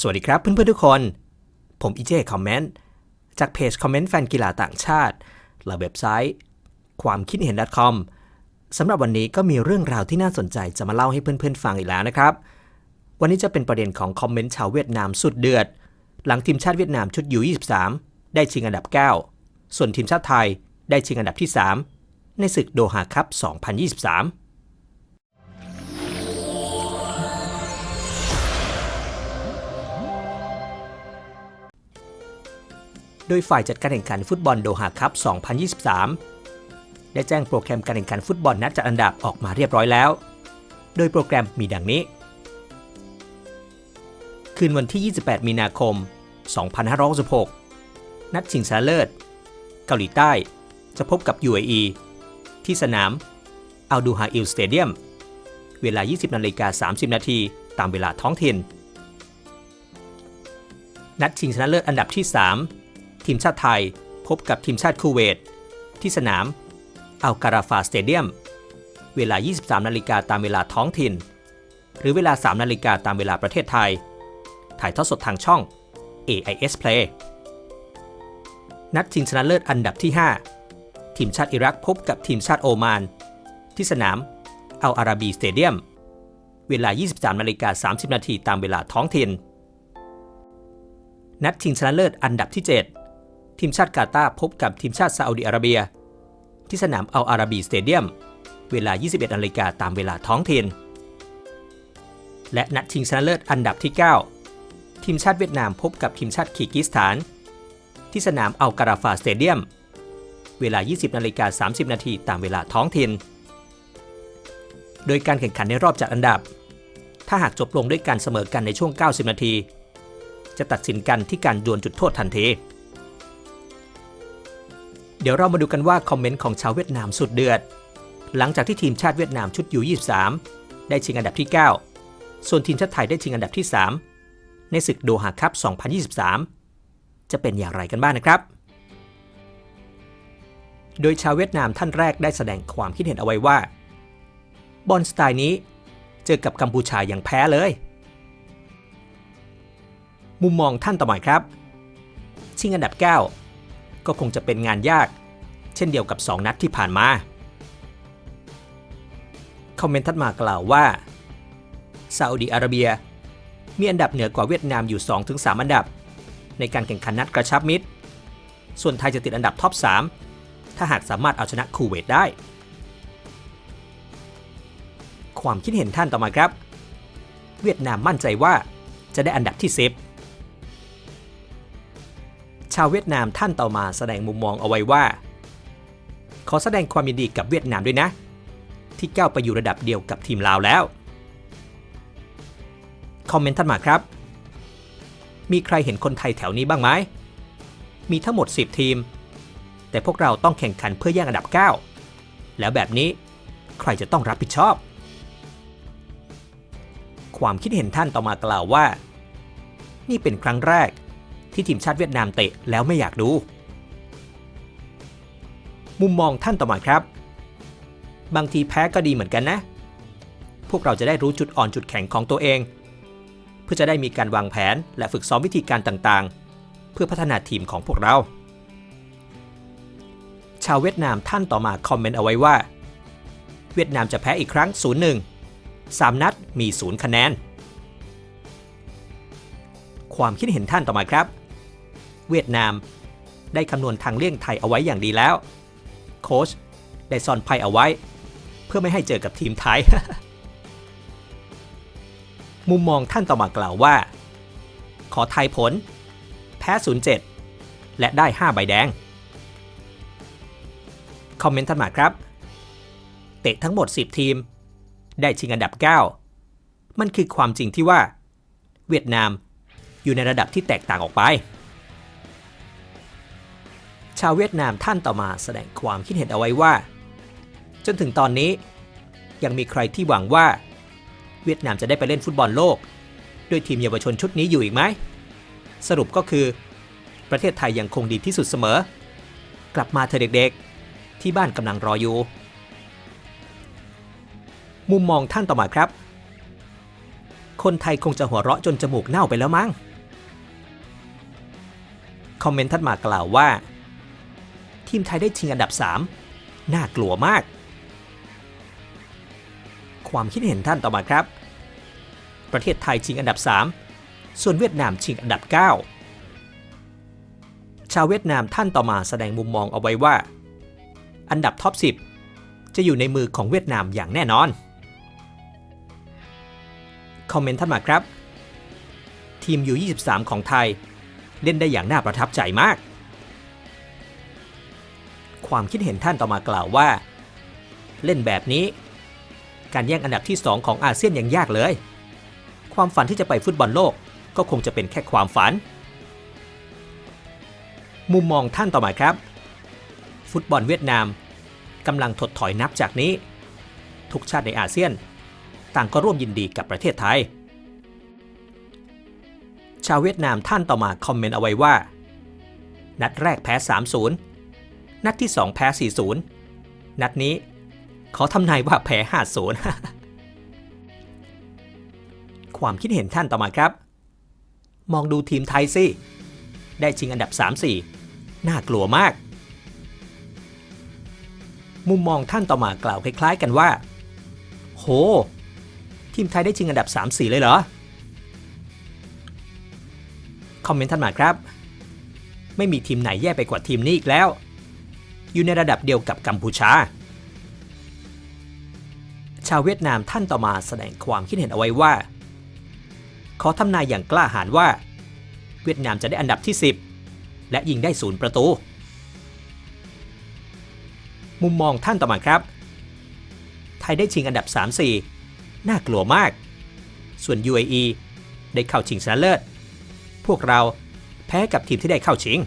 สวัสดีครับเพื่อนๆทุกคน ผมอีเจคอมเมนต์จากเพจคอมเมนต์แฟนกีฬาต่างชาติและเว็บไซต์ ความคิดเห็น .com สำหรับวันนี้ก็มีเรื่องราวที่น่าสนใจจะมาเล่าให้เพื่อนๆฟังอีกแล้วนะครับ วันนี้จะเป็นประเด็นของคอมเมนต์ชาวเวียดนามสุดเดือด หลังทีมชาติเวียดนามชุดยู23ได้ชิงอันดับ 9 ส่วนทีมชาติไทยได้ชิงอันดับที่ 3 ในศึกโดฮาคัพ2023 โดยฝ่ายจัดการแข่งขันฟุตบอลโดฮาคัพ 2023 ได้แจ้งโปรแกรมการแข่งขันฟุตบอลนัดจัดอันดับออกมาเรียบร้อยแล้ว โดยโปรแกรมมีดังนี้ คืนวันที่ 28 มีนาคม 2566 นัดชิงชนะเลิศ เกาหลีใต้ จะพบกับ UAE ที่สนามอัลดูฮาอิลสเตเดียม เวลา 20นาฬิกา30 นาทีตามเวลาท้องถิ่น นัดชิงชนะเลิศอันดับที่ 3 ทีมชาติไทยพบกับทีมชาติคูเวต ที่สนามอัลการาฟาสเตเดียม เวลา 23 นาฬิกาตามเวลาท้องถิ่น หรือเวลา 3 นาฬิกาตามเวลาประเทศไทย ถ่ายทอดสดทางช่อง AIS Play นัดชิงชนะเลิศอันดับที่ 5 ทีมชาติอิรักพบกับทีมชาติโอมาน ที่สนามอัลอาราบีสเตเดียม เวลา 23 นาฬิกา 30 นาทีตามเวลาท้องถิ่น นัดชิงชนะเลิศอันดับที่ 7 ทีมชาติกาตาร์พบกับทีมชาติซาอุดิอาระเบีย ที่สนามอัลอาราบีสเตเดียม เวลา 21นาฬิกาตามเวลาท้องถิ่น และนัดชิงชนะเลิศอันดับที่ 9 ทีมชาติเวียดนามพบกับทีมชาติคีร์กิสถาน ที่สนามอัลการาฟาสเตเดียม เวลา 20นาฬิกา30 นาทีตามเวลาท้องถิ่น โดยการแข่งขันในรอบจัดอันดับ ถ้าหากจบลงด้วยการเสมอกันในช่วง 90 นาที จะตัดสินกันที่การดวลจุดโทษทันที เดี๋ยวเรามาดูกันว่าคอมเมนต์ของชาวเวียดนามสุดเดือด หลังจากที่ทีมชาติเวียดนามชุดยู23ได้ชิงอันดับที่ 9 ส่วนทีมชาติไทยได้ชิงอันดับที่ 3 ในศึกโดฮาคัพ 2023 จะเป็นอย่างไรกันบ้างนะครับ โดยชาวเวียดนามท่านแรกได้แสดงความคิดเห็นเอาไว้ว่า บอลสไตล์นี้เจอกับกัมพูชาอย่างแพ้เลย มุมมองท่านต่อมาครับ ชิงอันดับ 9 ก็คงจะเป็นงานยาก เช่นเดียวกับ 2 นัดที่ผ่านมา คอมเมนต์ทัดมากล่าวว่าซาอุดีอาระเบีย มีอันดับเหนือกว่าเวียดนามอยู่ 2-3 อันดับ ในการแข่งขันนัดกระชับมิตร ส่วนไทยจะติดอันดับท็อป 3 ถ้าหากสามารถเอาชนะคูเวตได้ ความคิดเห็นท่านต่อมาครับ เวียดนามมั่นใจว่าจะได้อันดับที่ 10 ชาวเวียดนามท่านต่อมาแสดงมุมมองเอาไว้ว่า ขอแสดงความยินดีกับเวียดนามด้วยนะ ที่ก้าวไปอยู่ระดับเดียวกับทีมลาวแล้ว คอมเมนต์ท่านมาครับ มีใครเห็นคนไทยแถวนี้บ้างไหมมีทั้งหมด 10 ทีม แต่พวกเราต้องแข่งขันเพื่อแย่งอันดับ 9 แล้วแบบนี้ใครจะต้องรับผิดชอบ ความคิดเห็นท่านต่อมากล่าวว่า นี่เป็นครั้งแรก ที่ทีมชาติเวียดนามเตะแล้วไม่อยากดู มุมมองท่านต่อมาครับ บางทีแพ้ก็ดีเหมือนกันนะ พวกเราจะได้รู้จุดอ่อนจุดแข็งของตัวเอง เพื่อจะได้มีการวางแผนและฝึกซ้อมวิธีการต่างๆ เพื่อพัฒนาทีมของพวกเรา ชาวเวียดนามท่านต่อมาคอมเมนต์เอาไว้ว่า เวียดนามจะแพ้อีกครั้ง 0-1 3 นัดมี 0 คะแนนความคิดเห็นท่านต่อมาครับ เวียดนาม ได้คำนวณทางเลี่ยงไทยเอาไว้อย่างดีแล้ว โค้ชได้ซ่อนไพ่เอาไว้ เพื่อไม่ให้เจอกับทีมไทย มุมมองท่านต่อมากล่าวว่า ขอทายผล แพ้ 07 และได้ 5 ใบแดง คอมเมนต์ท่านมาครับ เตะทั้งหมด 10 ทีม ได้ชิงอันดับ 9 มันคือความจริงที่ว่า เวียดนามอยู่ในระดับที่แตกต่างออกไป ชาวเวียดนามท่านต่อมาแสดงความคิดเห็นเอาไว้ว่า จนถึงตอนนี้ยังมีใครที่หวังว่า เวียดนามจะได้ไปเล่นฟุตบอลโลก ด้วยทีมเยาวชนชุดนี้อยู่อีกไหม สรุปก็คือ ประเทศไทยยังคงดีที่สุดเสมอ กลับมาเธอเด็กๆ ที่บ้านกำลังรออยู่ มุมมองท่านต่อมาครับ คนไทยคงจะหัวเราะจนจมูกเน่าไปแล้วมั้งคอมเมนต์ทัดมากล่าวว่า ทีมไทยได้ชิงอันดับ 3 น่ากลัวมาก ความคิดเห็นท่านต่อมาครับ ประเทศไทยชิงอันดับ 3 ส่วนเวียดนามชิงอันดับ 9 ชาวเวียดนามท่านต่อมาแสดงมุมมองเอาไว้ว่า อันดับท็อป 10 จะอยู่ในมือของเวียดนามอย่างแน่นอน คอมเมนต์ท่านมาครับ ทีมอยู่23 ของไทย เล่นได้อย่างน่าประทับใจมาก ความคิดเห็นท่านต่อมากล่าวว่า เล่นแบบนี้ การแย่งอันดับที่ 2 ของอาเซียนยังยากเลย ความฝันที่จะไปฟุตบอลโลกก็คงจะเป็นแค่ความฝัน มุมมองท่านต่อมาครับ ฟุตบอลเวียดนามกำลังถดถอยนับจากนี้ ทุกชาติในอาเซียน ต่างก็ร่วมยินดีกับประเทศไทย ชาวเวียดนามท่านต่อมาคอมเมนต์เอาไว้ว่า นัดแรกแพ้ 3-0 นัดที่ 2 แพ้ 4-0 นัดนี้ขอทำนายว่าแพ้ 5-0 ความคิดเห็นท่านต่อมาครับ มองดูทีมไทยสิ ได้ชิงอันดับ 3-4 น่ากลัวมาก มุมมองท่านต่อมากล่าวคล้าย ๆ กันว่า โห ทีมไทยได้ชิงอันดับ 3-4 เลยเหรอ คอมเมนต์ท่านมาครับไม่มีทีมไหนแย่ไปกว่าทีมนี้อีกแล้ว อยู่ในระดับเดียวกับกัมพูชา ชาวเวียดนามท่านต่อมาแสดงความคิดเห็นเอาไว้ว่า ขอทำนายอย่างกล้าหาญว่า เวียดนามจะได้อันดับที่ 10 และยิงได้ศูนย์ประตู มุมมองท่านต่อมาครับ ไทยได้ชิงอันดับ 3-4 น่ากลัวมาก ส่วน UAE ได้เข้าชิงชนะเลิศ พวกเราแพ้กับทีมที่ได้เข้าชิง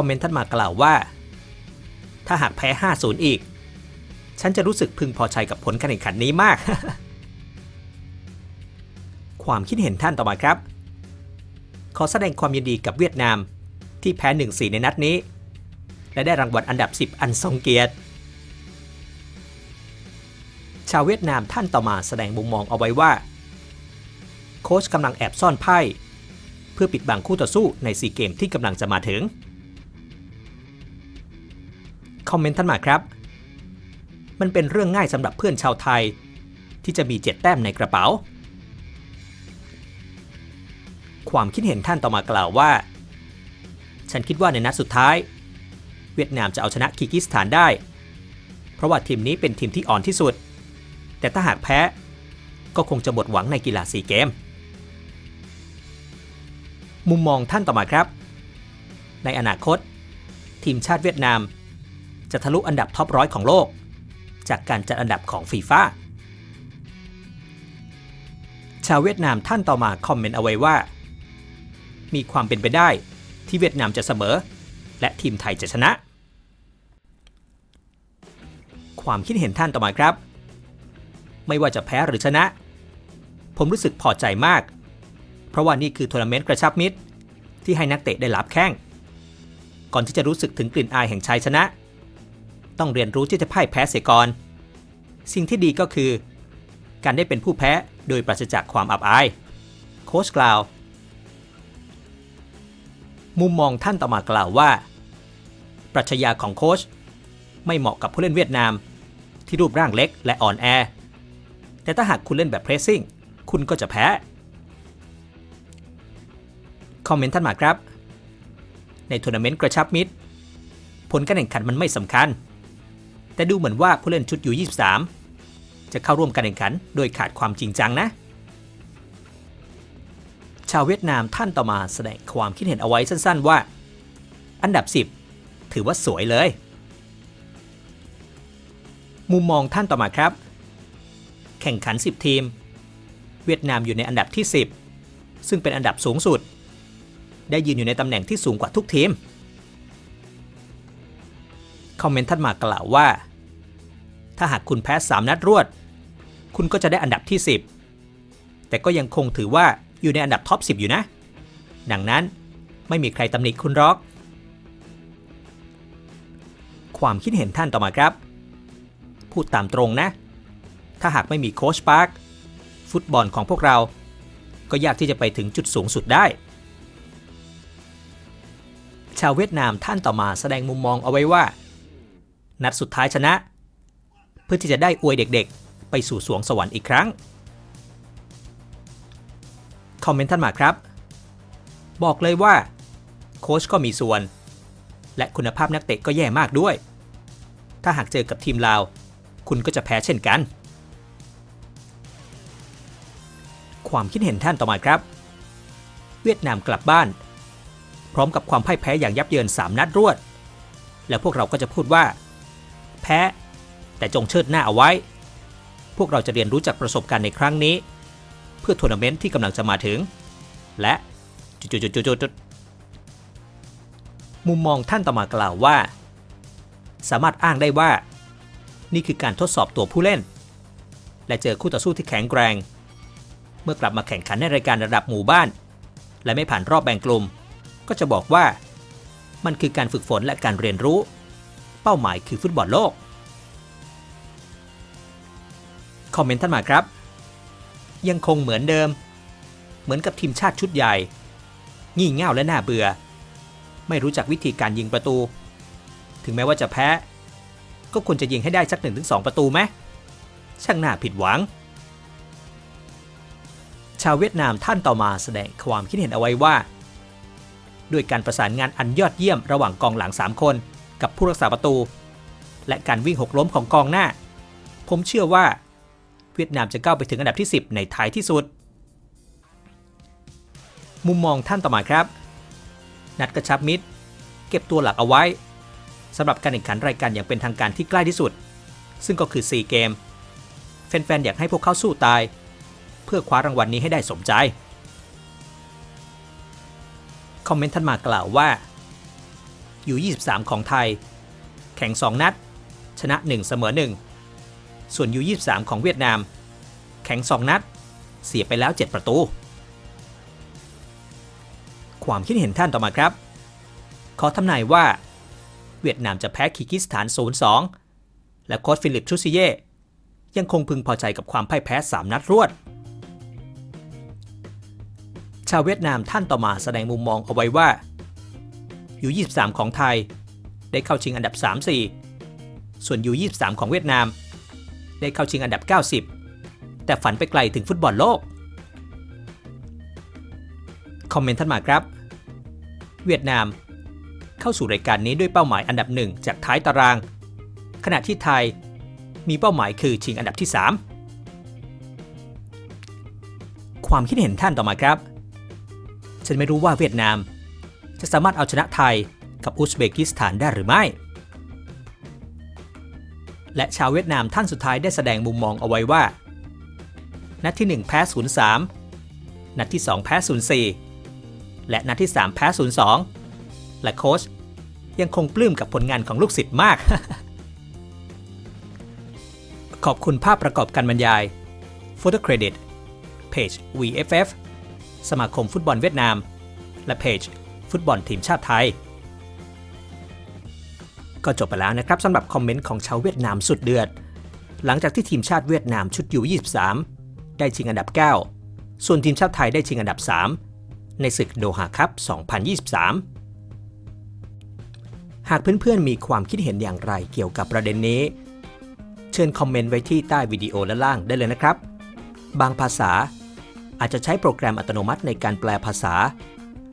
อมเมนต์ท่านมากล่าวว่า ถ้าหากแพ้ 5-0 อีก ฉันจะรู้สึกพึงพอใจกับผลการแข่งขันนี้มาก ความคิดเห็นท่านต่อมาครับ ขอแสดงความยินดีกับเวียดนาม ที่แพ้ 1-4 ในนัดนี้ และได้รางวัลอันดับ 10 อันทรงเกียรติชาวเวียดนามท่านต่อมาแสดงมุมมองเอาไว้ว่า โค้ชกำลังแอบซ่อนไพ่ เพื่อปิดบังคู่ต่อสู้ในซีเกมที่กำลังจะมาถึง คอมเมนต์ท่านมาครับ มันเป็นเรื่องง่ายสำหรับเพื่อนชาวไทย ที่จะมีเจ็ดแต้มในกระเป๋า ความคิดเห็นท่านต่อมากล่าวว่า ฉันคิดว่าในนัดสุดท้าย เวียดนามจะเอาชนะคีร์กิสถานได้ เพราะว่าทีมนี้เป็นทีมที่อ่อนที่สุด แต่ถ้าหากแพ้ก็คงจะหมดหวังในกีฬาซีเกม มุมมองท่านต่อมาครับ ในอนาคต ทีมชาติเวียดนาม จะทะลุอันดับท็อปร้อยของโลก จากการจัดอันดับของฟีฟ่าชาวเวียดนามท่านต่อมาคอมเมนต์เอาไว้ว่า มีความเป็นไปได้ที่เวียดนามจะเสมอ และทีมไทยจะชนะ ความคิดเห็นท่านต่อมาครับ ไม่ว่าจะแพ้หรือชนะ ผมรู้สึกพอใจมาก เพราะว่านี่คือทัวร์นาเมนต์กระชับมิตร ที่ให้นักเตะได้รับแข้งก่อนที่จะรู้สึกถึงกลิ่นอายแห่งชัยชนะ ต้องเรียนรู้ที่จะพ่ายแพ้เสียก่อน สิ่งที่ดีก็คือ การได้เป็นผู้แพ้โดยปราศจากความอับอาย โค้ชกล่าว มุมมองท่านต่อมากล่าวว่า ปรัชญาของโค้ชไม่เหมาะกับผู้เล่นเวียดนาม ที่รูปร่างเล็กและอ่อนแอ แต่ถ้าหากคุณเล่นแบบเพรสซิ่งคุณก็จะแพ้ คอมเมนต์ท่านมาครับ ในทัวร์นาเมนต์กระชับมิตร ผลการแข่งขันมันไม่สำคัญ แต่ดูเหมือนว่าผู้เล่นชุดอยู่23 จะเข้าร่วมการแข่งขันโดยขาดความจริงจังนะ ชาวเวียดนามท่านต่อมาแสดงความคิดเห็นเอาไว้สั้นๆว่า อันดับ 10 ถือว่าสวยเลย มุมมองท่านต่อมาครับ แข่งขัน 10 ทีม เวียดนามอยู่ในอันดับที่ 10 ซึ่งเป็นอันดับสูงสุด ได้ยืนอยู่ในตำแหน่งที่สูงกว่าทุกทีม คอมเมนต์ท่านมากล่าวว่า ถ้าหากคุณแพ้ 3 นัดรวด คุณก็จะได้อันดับที่ 10 แต่ก็ยังคงถือว่าอยู่ในอันดับท็อป 10 อยู่นะ ดังนั้นไม่มีใครตำหนิคุณหรอก ความคิดเห็นท่านต่อมาครับ พูดตามตรงนะ ถ้าหากไม่มีโค้ชปาร์คฟุตบอลของพวกเรา ก็ยากที่จะไปถึงจุดสูงสุดได้ ชาวเวียดนามท่านต่อมาแสดงมุมมองเอาไว้ว่า นัดสุดท้ายชนะ เพื่อที่จะได้อวยเด็กๆ ไปสู่สวงสวรรค์อีกครั้ง คอมเมนต์ท่านมาครับ บอกเลยว่า โค้ชก็มีส่วน และคุณภาพนักเตะก็แย่มากด้วย ถ้าหากเจอกับทีมลาว คุณก็จะแพ้เช่นกัน ความคิดเห็นท่านต่อมาครับ เวียดนามกลับบ้าน พร้อมกับความพ่ายแพ้อย่างยับเยิน 3 นัดรวด แล้วพวกเราก็จะพูดว่า แพ้ แต่จงเชิดหน้าเอาไว้ พวกเราจะเรียนรู้จากประสบการณ์ในครั้งนี้ เพื่อทัวร์นาเมนต์ที่กำลังจะมาถึง และจุดๆๆๆมุมมองท่านต่อมากล่าวว่า สามารถอ้างได้ว่า นี่คือการทดสอบตัวผู้เล่น และเจอคู่ต่อสู้ที่แข็งแกร่งเมื่อกลับมาแข่งขันในรายการระดับหมู่บ้าน และไม่ผ่านรอบแบ่งกลุ่ม ก็จะบอกว่า มันคือการฝึกฝนและการเรียนรู้ เป้าหมายคือฟุตบอลโลก คอมเมนต์ท่านมาครับ ยังคงเหมือนเดิม เหมือนกับทีมชาติชุดใหญ่ งี่เง่าและน่าเบื่อ ไม่รู้จักวิธีการยิงประตู ถึงแม้ว่าจะแพ้ ก็ควรจะยิงให้ได้สัก1-2ประตูไหมช่างน่าผิดหวัง ชาวเวียดนามท่านต่อมาแสดงความคิดเห็นเอาไว้ว่า ด้วยการประสานงานอันยอดเยี่ยมระหว่างกองหลัง 3 คน กับผู้รักษาประตู และการวิ่งหกล้มของกองหน้า ผมเชื่อว่า เวียดนามจะก้าวไปถึงอันดับที่ 10 ในท้ายที่สุด มุมมองท่านต่อมาครับ นัดกระชับมิตร เก็บตัวหลักเอาไว้สำหรับการแข่งขันรายการอย่างเป็นทางการที่ใกล้ที่สุด ซึ่งก็คือ 4 เกม แฟนๆอยากให้พวกเขาสู้ตาย เพื่อคว้ารางวัลนนี้ให้ได้สมใจคอมเมนต์ท่านมากล่าวว่า อยู่ 23 ของไทย แข่ง 2 นัด ชนะ 1 เสมอ 1 ส่วนยู23 ของเวียดนาม แข่ง 2 นัด เสียไปแล้ว 7 ประตู ความคิดเห็นท่านต่อมาครับ ขอทำนายว่า เวียดนามจะแพ้คีร์กิสถาน 0-2 และโค้ชฟิลิปชูซิเย่ยังคงพึงพอใจกับความพ่ายแพ้ 3 นัดรวด ชาวเวียดนามท่านต่อมาแสดงมุมมองเอาไว้ว่า ยู 23 ของไทย ได้เข้าชิงอันดับ 3-4 ส่วนยู 23 ของเวียดนาม ได้เข้าชิงอันดับ 90 แต่ฝันไปไกลถึงฟุตบอลโลก คอมเมนต์ท่านมาครับ เวียดนาม เข้าสู่รายการนี้ด้วยเป้าหมายอันดับหนึ่งจากท้ายตาราง ขณะที่ไทยมีเป้าหมายคือชิงอันดับที่ 3 ความคิดเห็นท่านต่อมาครับ ฉันไม่รู้ว่าเวียดนาม จะสามารถเอาชนะไทยกับอุซเบกิสถานได้หรือไม่ และชาวเวียดนามท่านสุดท้ายได้แสดงมุมมองเอาไว้ว่า นัดที่ 1 แพ้ 0-3 นัดที่ 2 แพ้ 0-4 และนัดที่ 3 แพ้ 0-2 และโค้ชยังคงปลื้มกับผลงานของลูกศิษย์มาก ขอบคุณภาพประกอบการบรรยาย Photo Credit เพจ VFF สมาคมฟุตบอลเวียดนาม และเพจ ฟุตบอลทีมชาติไทย ก็จบไปแล้วนะครับสำหรับคอมเมนต์ของชาวเวียดนามสุดเดือด หลังจากที่ทีมชาติเวียดนามชุดยู23 ได้ชิงอันดับ 9 ส่วนทีมชาติไทยได้ชิงอันดับ 3 ในศึกโดฮาคัพ 2023 หากเพื่อนๆมีความคิดเห็นอย่างไรเกี่ยวกับประเด็นนี้ เชิญคอมเมนต์ไว้ที่ใต้วิดีโอและล่างได้เลยนะครับ บางภาษาอาจจะใช้โปรแกรมอัตโนมัติในการแปลภาษา